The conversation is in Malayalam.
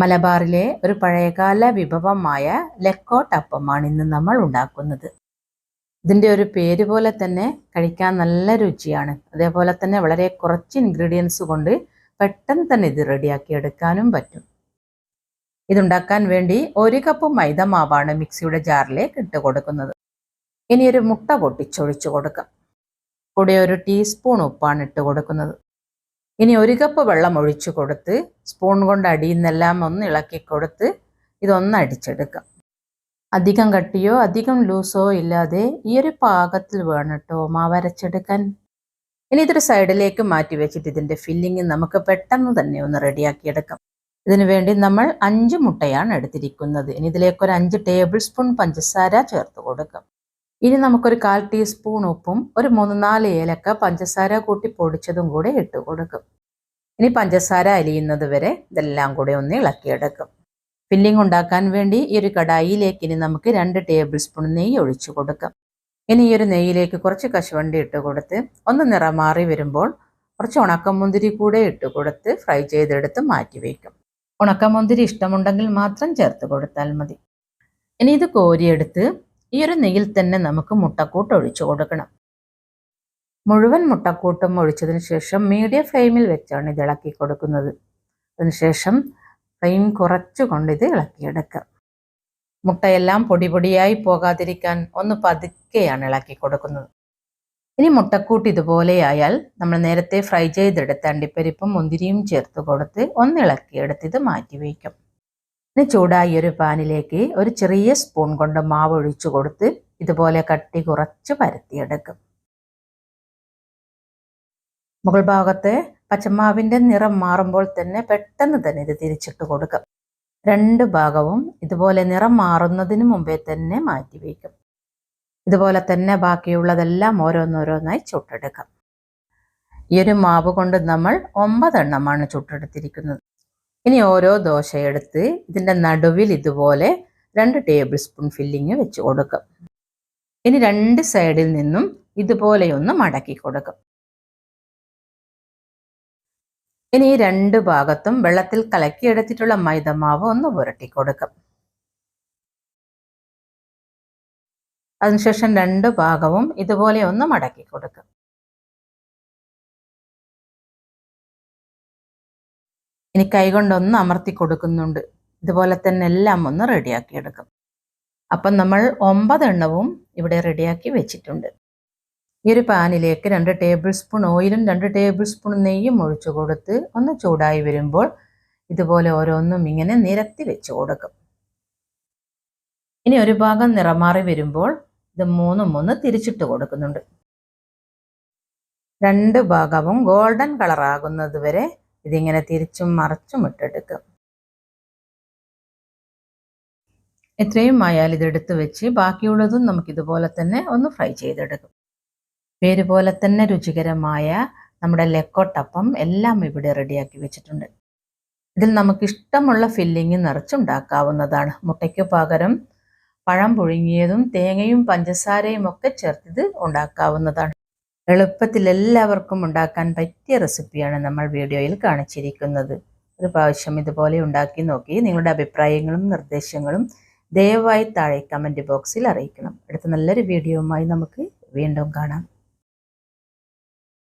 മലബാറിലെ ഒരു പഴയകാല വിഭവമായ ലക്കോട്ടപ്പമാണ് ഇന്ന് നമ്മൾ ഉണ്ടാക്കുന്നത്. ഇതിന്റെ ഒരു പേര് പോലെ തന്നെ കഴിക്കാൻ നല്ല രുചിയാണ്. അതേപോലെ തന്നെ വളരെ കുറച്ച് ഇൻഗ്രീഡിയൻസ് കൊണ്ട് പെട്ടെന്ന് തന്നെ ഇത് റെഡിയാക്കി എടുക്കാനും പറ്റും. ഇതുണ്ടാക്കാൻ വേണ്ടി ഒരു കപ്പ് മൈദ മാവാണ് മിക്സിയുടെ ജാറിലേക്ക് ഇട്ട് കൊടുക്കുന്നത്. ഇനി ഒരു മുട്ട പൊട്ടിച്ചൊഴിച്ചു കൊടുക്കാം. കൂടെ ഒരു ടീസ്പൂൺ ഉപ്പാണ് ഇട്ട് കൊടുക്കുന്നത്. ഇനി ഒരു കപ്പ് വെള്ളം ഒഴിച്ചു കൊടുത്ത് സ്പൂൺ കൊണ്ട് അടിയിൽ നിന്നെല്ലാം ഒന്ന് ഇളക്കി കൊടുത്ത് ഇതൊന്ന് അടിച്ചെടുക്കാം. അധികം കട്ടിയോ അധികം ലൂസോ ഇല്ലാതെ ഈ ഒരു പാകത്തിൽ വേണം മാവരച്ചെടുക്കാൻ ഇനി ഇതൊരു സൈഡിലേക്ക് മാറ്റി വെച്ചിട്ട് ഇതിന്റെ ഫില്ലിങ് നമുക്ക് പെട്ടെന്ന് തന്നെ ഒന്ന് റെഡിയാക്കിയെടുക്കാം. ഇതിനു വേണ്ടി നമ്മൾ അഞ്ച് മുട്ടയാണ് എടുത്തിരിക്കുന്നത്. ഇനി ഇതിലേക്ക് ഒരു അഞ്ച് ടേബിൾ സ്പൂൺ പഞ്ചസാര ചേർത്ത് കൊടുക്കാം. ഇനി നമുക്കൊരു കാൽ ടീസ്പൂൺ ഉപ്പും ഒരു മൂന്ന് നാല് ഏലക്ക പഞ്ചസാര കൂട്ടി പൊടിച്ചതും കൂടെ ഇട്ട് കൊടുക്കും. ഇനി പഞ്ചസാര അലിയുന്നത് വരെ ഇതെല്ലാം കൂടെ ഒന്ന് ഇളക്കിയെടുക്കും. ഫില്ലിംഗ് ഉണ്ടാക്കാൻ വേണ്ടി ഈ ഒരു കടായിയിലേക്ക് ഇനി നമുക്ക് രണ്ട് ടേബിൾ സ്പൂൺ നെയ്യ് ഒഴിച്ചു കൊടുക്കാം. ഇനി ഈ ഒരു നെയ്യിലേക്ക് കുറച്ച് കശുവണ്ടി ഇട്ട് കൊടുത്ത് ഒന്ന് നിറം മാറി വരുമ്പോൾ കുറച്ച് ഉണക്കമുന്തിരി കൂടെ ഇട്ട് കൊടുത്ത് ഫ്രൈ ചെയ്തെടുത്ത് മാറ്റി വയ്ക്കും. ഉണക്കമുന്തിരി ഇഷ്ടമുണ്ടെങ്കിൽ മാത്രം ചേർത്ത് കൊടുത്താൽ മതി. ഇനി ഇത് കോരിയെടുത്ത് ഈ ഒരു നെയ്യിൽ തന്നെ നമുക്ക് മുട്ടക്കൂട്ട് ഒഴിച്ചു കൊടുക്കണം. മുഴുവൻ മുട്ടക്കൂട്ടും ഒഴിച്ചതിന് ശേഷം മീഡിയം ഫ്ലെയിമിൽ വെച്ചാണ് ഇത് ഇളക്കി കൊടുക്കുന്നത്. അതിനുശേഷം ഫ്ലെയിം കുറച്ചുകൊണ്ട് ഇത് ഇളക്കിയെടുക്കുക. മുട്ടയെല്ലാം പൊടി പൊടിയായി പോകാതിരിക്കാൻ ഒന്ന് പതുക്കെയാണ് ഇളക്കി കൊടുക്കുന്നത്. ഇനി മുട്ടക്കൂട്ട് ഇതുപോലെയായാൽ നമ്മൾ നേരത്തെ ഫ്രൈ ചെയ്തെടുത്ത അണ്ടിപ്പരിപ്പും മുന്തിരിയും ചേർത്ത് കൊടുത്ത് ഒന്ന് ഇളക്കിയെടുത്ത് ഇത് മാറ്റി വയ്ക്കും. ഇനി ചൂടായി ഒരു പാനിലേക്ക് ഒരു ചെറിയ സ്പൂൺ കൊണ്ട് മാവ് ഒഴിച്ചു കൊടുത്ത് ഇതുപോലെ കട്ടി കുറച്ച് പരത്തിയെടുക്കും. മുകൾ ഭാഗത്തെ പച്ചമാവിന്റെ നിറം മാറുമ്പോൾ തന്നെ പെട്ടെന്ന് തന്നെ ഇത് തിരിച്ചിട്ട് കൊടുക്കും. രണ്ട് ഭാഗവും ഇതുപോലെ നിറം മാറുന്നതിന് മുമ്പേ തന്നെ മാറ്റി വയ്ക്കും. ഇതുപോലെ തന്നെ ബാക്കിയുള്ളതെല്ലാം ഓരോന്നോരോന്നായി ചുട്ടെടുക്കാം. ഈ ഒരു മാവ് കൊണ്ട് നമ്മൾ ഒമ്പതെണ്ണമാണ് ചുട്ടെടുത്തിരിക്കുന്നത്. ഇനി ഓരോ ദോശ എടുത്ത് ഇതിന്റെ നടുവിൽ ഇതുപോലെ രണ്ട് ടേബിൾ സ്പൂൺ ഫില്ലിങ് വെച്ച് കൊടുക്കും. ഇനി രണ്ട് സൈഡിൽ നിന്നും ഇതുപോലെയൊന്ന് മടക്കി കൊടുക്കും. ഇനി രണ്ട് ഭാഗത്തും വെള്ളത്തിൽ കലക്കിയെടുത്തിട്ടുള്ള മൈദമാവ് ഒന്ന് പുരട്ടി കൊടുക്കും അതിനുശേഷം രണ്ട് ഭാഗവും ഇതുപോലെ ഒന്ന് മടക്കി കൊടുക്കും ഇനി കൈകൊണ്ടൊന്ന് അമർത്തി കൊടുക്കുന്നുണ്ട്. ഇതുപോലെ തന്നെ എല്ലാം ഒന്ന് റെഡിയാക്കിയെടുക്കും. അപ്പം നമ്മൾ ഒമ്പത് എണ്ണവും ഇവിടെ റെഡിയാക്കി വെച്ചിട്ടുണ്ട്. ഈ ഒരു പാനിലേക്ക് രണ്ട് ടേബിൾ സ്പൂൺ ഓയിലും രണ്ട് ടേബിൾ സ്പൂൺ നെയ്യും ഒഴിച്ചു കൊടുത്ത് ഒന്ന് ചൂടായി വരുമ്പോൾ ഇതുപോലെ ഓരോന്നും ഇങ്ങനെ നിരത്തി വെച്ച് കൊടുക്കും. ഇനി ഒരു ഭാഗം നിറമാറി വരുമ്പോൾ ഇത് മൂന്നും ഒന്ന് തിരിച്ചിട്ട് കൊടുക്കുന്നുണ്ട്. രണ്ട് ഭാഗവും ഗോൾഡൻ കളർ ആകുന്നത് വരെ ഇതിങ്ങനെ തിരിച്ചും മറച്ചും ഇട്ടെടുക്കും. എത്രയും ആയാൽ ഇതെടുത്ത് വെച്ച് ബാക്കിയുള്ളതും നമുക്കിതുപോലെ തന്നെ ഒന്ന് ഫ്രൈ ചെയ്തെടുക്കും. പേര് പോലെ തന്നെ രുചികരമായ നമ്മുടെ ലക്കോട്ടപ്പം എല്ലാം ഇവിടെ റെഡിയാക്കി വെച്ചിട്ടുണ്ട്. ഇതിൽ നമുക്ക് ഇഷ്ടമുള്ള ഫില്ലിങ് നിറച്ചുണ്ടാക്കാവുന്നതാണ്. മുട്ടയ്ക്ക് പകരം പഴം പുഴുങ്ങിയതും തേങ്ങയും പഞ്ചസാരയും ഒക്കെ ചേർത്തിത് ഉണ്ടാക്കാവുന്നതാണ്. എളുപ്പത്തിൽ എല്ലാവർക്കും ഉണ്ടാക്കാൻ പറ്റിയ റെസിപ്പിയാണ് നമ്മൾ വീഡിയോയിൽ കാണിച്ചിരിക്കുന്നത്. ഒരു പ്രാവശ്യം ഇതുപോലെ ഉണ്ടാക്കി നോക്കി നിങ്ങളുടെ അഭിപ്രായങ്ങളും നിർദ്ദേശങ്ങളും ദയവായി താഴെ കമന്റ് ബോക്സിൽ അറിയിക്കണം. അടുത്ത നല്ലൊരു വീഡിയോയുമായി നമുക്ക് വീണ്ടും കാണാം.